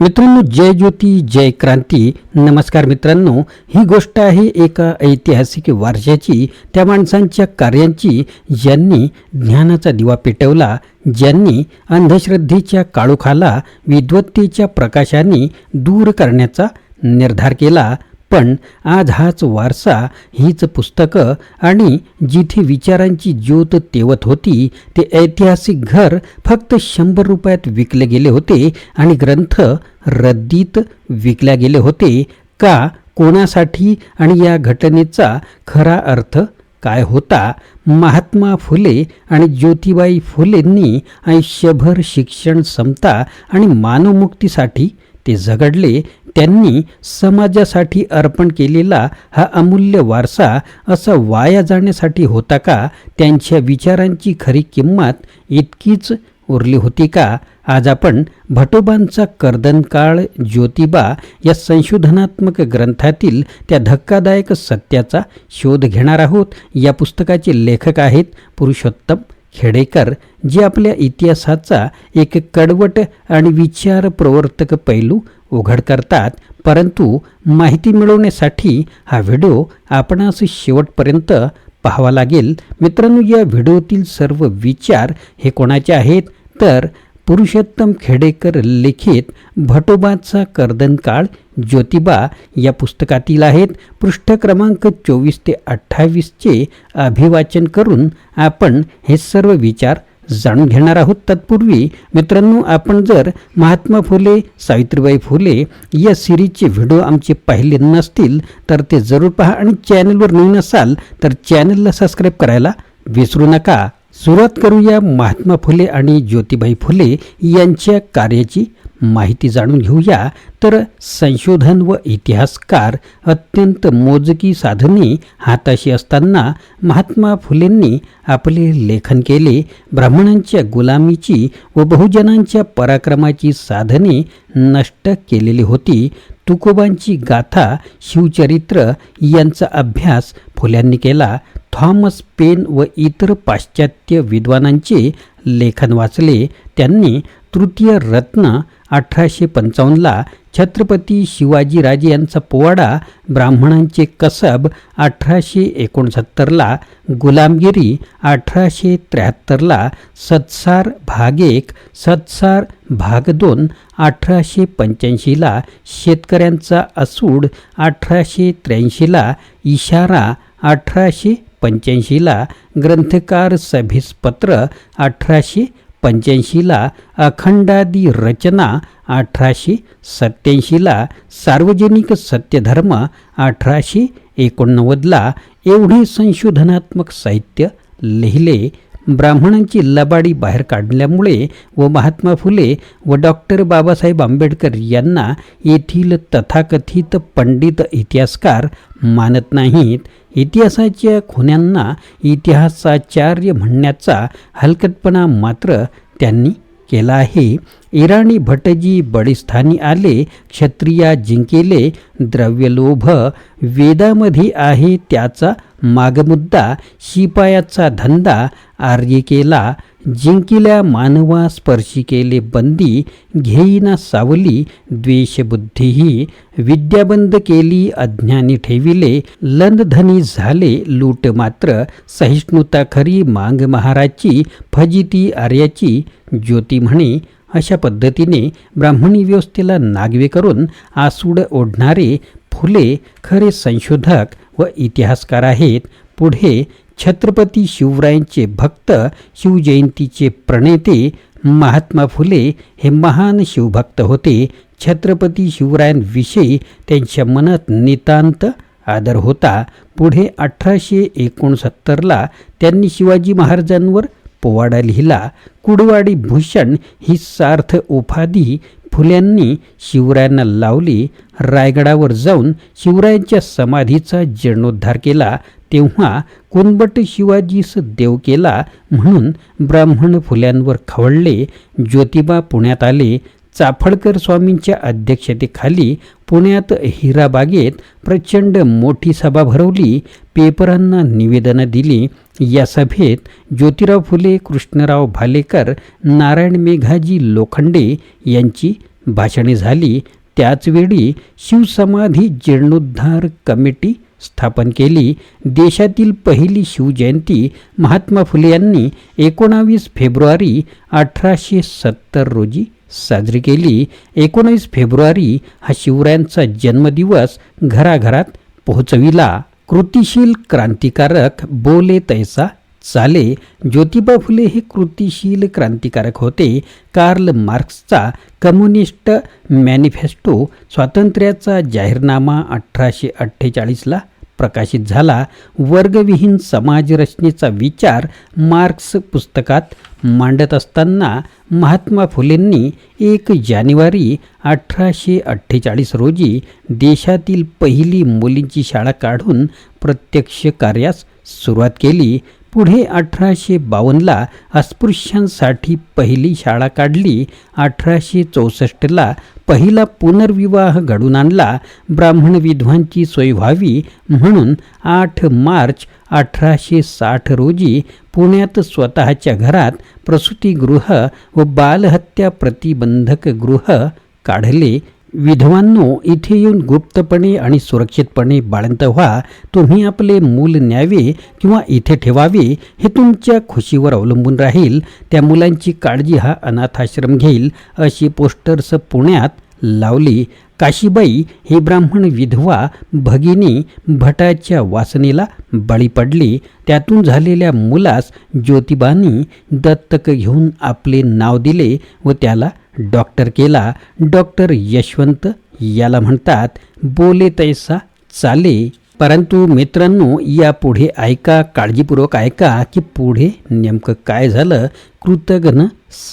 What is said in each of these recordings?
मित्रांनो जय ज्योती जय क्रांती. नमस्कार मित्रांनो ही गोष्ट आहे एका ऐतिहासिक वारशाची. त्या माणसांच्या कार्यांची ज्यांनी ज्ञानाचा दिवा पेटवला ज्यांनी अंधश्रद्धेच्या काळोखाला विद्वत्तेच्या प्रकाशाने दूर करण्याचा निर्धार केला. पण आज हाच वारसा हीच पुस्तकं आणि जिथे विचारांची ज्योत तेवत होती ते ऐतिहासिक घर फक्त शंभर रुपयात विकले गेले होते आणि ग्रंथ रद्दीत विकल्या गेले होते. का कोणासाठी आणि या घटनेचा खरा अर्थ काय होता? महात्मा फुले आणि ज्योतिबाई फुलेंनी आयुष्यभर शिक्षण समता आणि मानवमुक्तीसाठी ते झगडले त्यांनी समाजासाठी अर्पण केलेला हा अमूल्य वारसा असा वाया जाण्यासाठी होता का? त्यांच्या विचारांची खरी किंमत इतकीच उरली होती का? आज आपण भटोबांचा कर्दनकाळ ज्योतिबा या संशोधनात्मक ग्रंथातील त्या धक्कादायक सत्याचा शोध घेणार आहोत. या पुस्तकाचे लेखक आहेत पुरुषोत्तम खेडेकर जे आपल्या इतिहासाचा एक कडवट आणि विचार प्रवर्तक पैलू उघड करतात परंतु माहिती मिळवण्यासाठी हा व्हिडिओ आपणास शेवटपर्यंत पाहावा लागेल. मित्रांनो या व्हिडिओतील सर्व विचार हे कोणाचे आहेत? तर पुरुषोत्तम खेडेकर लिखित भटोबाचा कर्दन काळ ज्योतिबा या पुस्तकातील आहेत. पृष्ठ क्रमांक चोवीस ते अठ्ठावीसचे अभिवाचन करून आपण हे सर्व विचार जाणून घेणार आहोत. तत्पूर्वी मित्रांनो आपण जर महात्मा फुले सावित्रीबाई फुले या सिरीजचे व्हिडिओ आमचे पाहिले नसतील तर ते जरूर पहा आणि चॅनलवर नवीन असाल तर चॅनलला सबस्क्राईब करायला विसरू नका. सुरुवात करूया महात्मा फुले आणि ज्योतिबाई फुले यांच्या कार्याची माहिती जाणून घेऊया. तर संशोधन व इतिहासकार अत्यंत मोजकी साधने हाताशी असताना महात्मा फुलेंनी आपले लेखन केले. ब्राह्मणांच्या गुलामीची व बहुजनांच्या पराक्रमाची साधने नष्ट केलेली होती. तुकोबांची गाथा शिवचरित्र यांचा अभ्यास फुल्यांनी केला. थॉमस पेन व इतर पाश्चात्य विद्वानांचे लेखन वाचले. त्यांनी तृतीय रत्न अठराशे पंचावन्नला छत्रपती शिवाजीराजे यांचा पोवाडा ब्राह्मणांचे कसब अठराशे एकोणसत्तरला गुलामगिरी अठराशे त्र्याहत्तरला सत्सार भाग एक सत्सार भाग दोन अठराशे पंच्याऐंशीला शेतकऱ्यांचा असूड अठराशे त्र्याऐंशीला इशारा अठराशे पंच्याऐंशीला ग्रंथकार सभीस पत्र अठराशे पंच्याऐंशीला अखंडादी रचना अठराशे सत्याऐंशीला सार्वजनिक सत्यधर्म अठराशे एकोणनव्वदला एवढे संशोधनात्मक साहित्य लिहिले ब्राह्मणांची लबाडी बाहेर काढल्यामुळे व महात्मा फुले व डॉक्टर बाबासाहेब आंबेडकर यांना येथील तथाकथित पंडित इतिहासकार मानत नाहीत. इतिहासाच्या खुन्यांना इतिहासाचार्य म्हणण्याचा हलकटपणा मात्र त्यांनी केला आहे. इराणी भटजी बडीस्थानी आले क्षत्रिया जिंकेले द्रव्यलोभ वेदामध्ये आहे त्याचा मागमुद्दा शिपायाचा धंदा आर्यिकेला जिंकिल्या मानवा स्पर्शी केले बंदी घेईना सावली द्वेषबुद्धीही. विद्याबंद केली अज्ञानी ठेविले लंदधनी झाले लूट मात्र. सहिष्णुता खरी मांग महाराजची फजिती आर्याची. ज्योती म्हणे अशा पद्धतीने ब्राह्मणी व्यवस्थेला नागवे करून आसूड ओढणारे फुले खरे संशोधक व इतिहासकार आहेत. पुढे छत्रपती शिवरायांचे भक्त शिवजयंतीचे प्रणेते महात्मा फुले हे महान शिवभक्त होते. छत्रपती शिवरायांविषयी त्यांच्या मनात नितांत आदर होता. पुढे अठराशे एकोणसत्तरला त्यांनी शिवाजी महाराजांवर पोवाडा लिहिला. कुडवाडी भूषण ही सार्थ उपाधी फुल्यांनी शिवरायांना लावली रायगडावर जाऊन शिवरायांच्या समाधीचा जीर्णोद्धार केला तेव्हा कुंबट शिवाजीस देव केला म्हणून ब्राह्मण फुल्यांवर खवळले ज्योतिबा पुण्यात आले चाफळकर स्वामींच्या अध्यक्षतेखाली पुण्यात हिराबागेत प्रचंड मोठी सभा भरवली पेपरांना निवेदनं दिली. या सभेत ज्योतिराव फुले कृष्णराव भालेकर नारायण मेघाजी लोखंडे यांची भाषणे झाली त्याचवेळी शिवसमाधी जीर्णोद्धार कमिटी स्थापन केली. देशातील पहिली शिवजयंती महात्मा फुले यांनी एकोणावीस फेब्रुवारी अठराशे सत्तर रोजी साजरी केली. एकोणावीस फेब्रुवारी हा शिवरायांचा जन्मदिवस घराघरात पोहोचविला. कृतिशील क्रांतिकारक बोले तैसा चाले ज्योतिबा फुले हे कृतिशील क्रांतिकारक होते. कार्ल मार्क्सचा कम्युनिस्ट मॅनिफेस्टो स्वातंत्र्याचा जाहीरनामा अठराशे अठ्ठेचाळीसला प्रकाशित झाला. वर्गविहीन समाजरचनेचा विचार मार्क्स पुस्तकात मांडत असताना महात्मा फुलेंनी एक जानेवारी अठराशे अठ्ठेचाळीस रोजी देशातील पहिली मुलींची शाळा काढून प्रत्यक्ष कार्यास सुरुवात केली. पुढे अठराशे बावन्नला अस्पृश्यांसाठी पहिली शाळा काढली. अठराशे चौसष्टला पहिला पुनर्विवाह घडून आणला. ब्राह्मण विधवांची सोय व्हावी म्हणून आठ मार्च अठराशे साठ रोजी पुण्यात स्वतःच्या घरात प्रसूतीगृह व बालहत्या प्रतिबंधक गृह काढले. विधवांनो इथे येऊन गुप्तपणे आणि सुरक्षितपणे बाळंत व्हा. तुम्ही आपले मूल न्यावे किंवा इथे ठेवावे हे तुमच्या खुशीवर अवलंबून राहील. त्या मुलांची काळजी हा अनाथाश्रम घेईल अशी पोस्टर्स पुण्यात लावली. काशीबाई ही ब्राह्मण विधवा भगिनी भटाच्या वासनेला बळी पडली. त्यातून झालेल्या मुलास ज्योतिबानी दत्तक घेऊन आपले नाव दिले व त्याला डॉक्टर केला. डॉक्टर यशवंत याला म्हणतात बोले तैसा चाले. परंतु मित्रांनो यापुढे ऐका काळजीपूर्वक ऐका की पुढे नेमकं काय झालं. कृतघ्न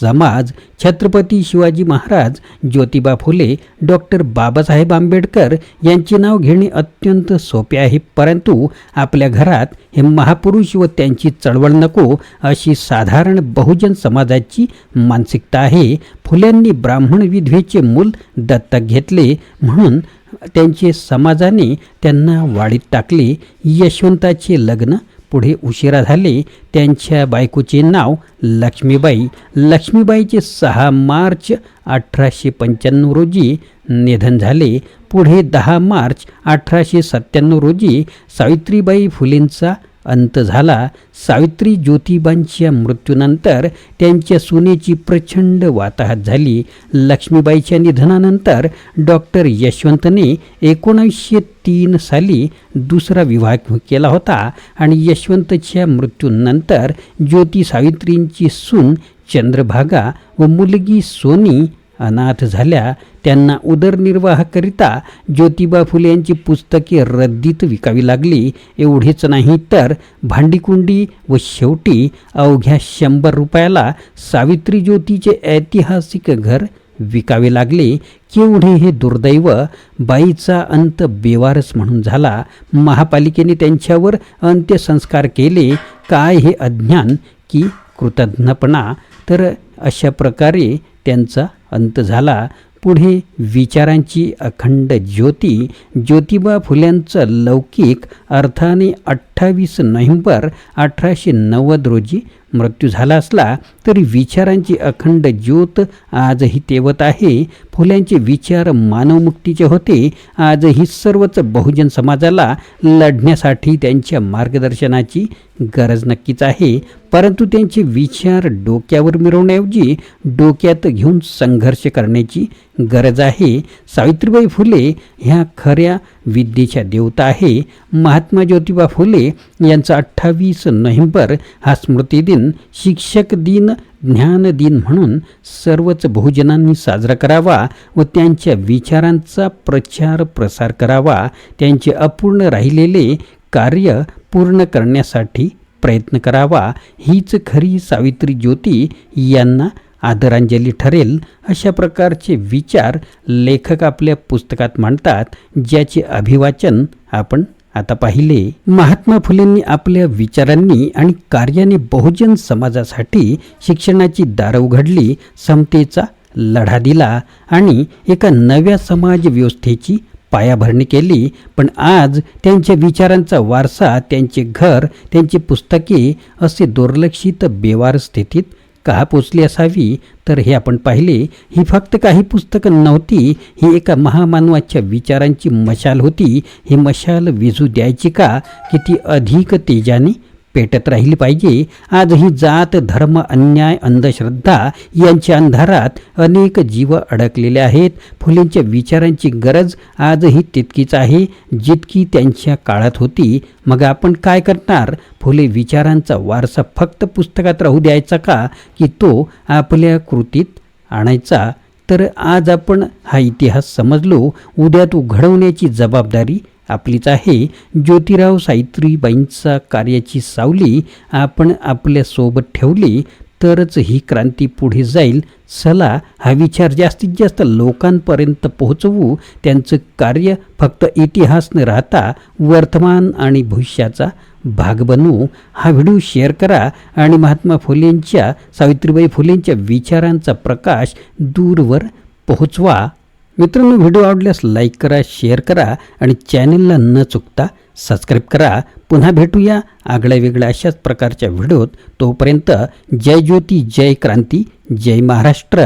समाज छत्रपती शिवाजी महाराज ज्योतिबा फुले डॉक्टर बाबासाहेब आंबेडकर यांचे नाव घेणे अत्यंत सोपे आहे. परंतु आपल्या घरात हे महापुरुष व त्यांची चळवळ नको अशी साधारण बहुजन समाजाची मानसिकता आहे. फुल्यांनी ब्राह्मण विधवेचे मूल दत्तक घेतले म्हणून त्यांचे समाजाने त्यांना वाढीत टाकले. यशवंताचे लग्न पुढे उशिरा झाले. त्यांच्या बायकोचे नाव लक्ष्मीबाई. लक्ष्मीबाईचे सहा मार्च अठराशे पंच्याण्णव रोजी निधन झाले. पुढे दहा मार्च अठराशे सत्त्याण्णव रोजी सावित्रीबाई फुलेंचा अंत झाला. सावित्री ज्योतिबांच्या मृत्यूनंतर त्यांच्या सुनेची प्रचंड वाताहत झाली. लक्ष्मीबाईच्या निधनानंतर डॉक्टर यशवंतने एकोणीसशे तीन साली दुसरा विवाह केला होता आणि यशवंतच्या मृत्यूनंतर ज्योती सावित्रींची सून चंद्रभागा व मुलगी सोनी अनाथ झाल्या त्यांना उदरनिर्वाहाकरिता ज्योतिबा फुले यांची पुस्तके रद्दीत विकावी लागली. एवढेच नाही तर भांडीकुंडी व शेवटी अवघ्या शंभर रुपयाला सावित्री ज्योतीचे ऐतिहासिक घर विकावे लागले. केवढे हे दुर्दैव! बाईचा अंत बेवारस म्हणून झाला. महापालिकेने त्यांच्यावर अंत्यसंस्कार केले. काय हे अज्ञान की कृतज्ञपणा! तर अशा प्रकारे त्यांचा अंत झाला. पुढे विचारांची अखंड ज्योती ज्योतिबा फुल्यांचं लौकिक अर्थाने अठ्ठावीस नोव्हेंबर अठराशे नव्वद रोजी मृत्यू झाला असला तरी विचारांची अखंड ज्योत आजही तेवत आहे. फुल्यांचे विचार मानवमुक्तीचे होते. आजही सर्वच बहुजन समाजाला लढण्यासाठी त्यांच्या मार्गदर्शनाची गरज नक्कीच आहे. परंतु त्यांचे विचार डोक्यावर मिरवण्याऐवजी डोक्यात घेऊन संघर्ष करण्याची गरज आहे. सावित्रीबाई फुले ह्या खऱ्या विद्येच्या देवता आहे. महा महात्मा ज्योतिबा फुले यांचा अठ्ठावीस नोव्हेंबर हा स्मृतिदिन शिक्षक दिन ज्ञान दिन म्हणून सर्वच बहुजनांनी साजरा करावा व त्यांच्या विचारांचा प्रचार प्रसार करावा त्यांचे अपूर्ण राहिलेले कार्य पूर्ण करण्यासाठी प्रयत्न करावा हीच खरी सावित्री ज्योती यांना आदरांजली ठरेल अशा प्रकारचे विचार लेखक आपल्या पुस्तकात मांडतात ज्याचे अभिवाचन आपण आता पाहिले महात्मा फुलेंनी आपल्या विचारांनी आणि कार्याने बहुजन समाजासाठी शिक्षणाची दारं उघडली समतेचा लढा दिला आणि एका नव्या समाज व्यवस्थेची पायाभरणी केली. पण आज त्यांच्या विचारांचा वारसा त्यांचे घर त्यांची पुस्तके असे दुर्लक्षित बेवार स्थितीत का पोचली असावी? तर हे आपण पाहिले ही फक्त काही पुस्तकं नव्हती ही एका महामानवाच्या विचारांची मशाल होती. ही मशाल विझू द्यायची का? की ती अधिक तेजाने पेटत राहिली पाहिजे. आज ही जात धर्म अन्याय अंधश्रद्धा यांच्या अंधारात अनेक जीव अडकलेले आहेत. फुलेंच्या विचारांची गरज आजही तितकीच आहे जितकी त्यांच्या काळात होती. मग आपण काय करणार? फुले विचारांचा वारसा फक्त पुस्तकात राहू द्यायचा का? की तो आपल्या कृतीत आणायचा? तर आज आपण हा इतिहास समजलो. उद्या तो घडवण्याची जबाबदारी आपलीच आहे. ज्योतिराव सावित्रीबाईंचा कार्याची सावली आपण आपल्यासोबत ठेवली तरच ही क्रांती पुढे जाईल. चला हा विचार जास्तीत जास्त लोकांपर्यंत पोहोचवू. त्यांचं कार्य फक्त इतिहास न राहता वर्तमान आणि भविष्याचा भाग बनवू. हा व्हिडिओ शेअर करा आणि महात्मा फुलेंच्या सावित्रीबाई फुलेंच्या विचारांचा प्रकाश दूरवर पोहोचवा. मित्रांनो व्हिडिओ आवडल्यास लाईक करा शेअर करा आणि चॅनलला न चुकता सबस्क्राईब करा. पुन्हा भेटूया आगळ्या वेगळ्या अशाच प्रकारच्या व्हिडिओत. तोपर्यंत जय ज्योती जय क्रांती जय महाराष्ट्र.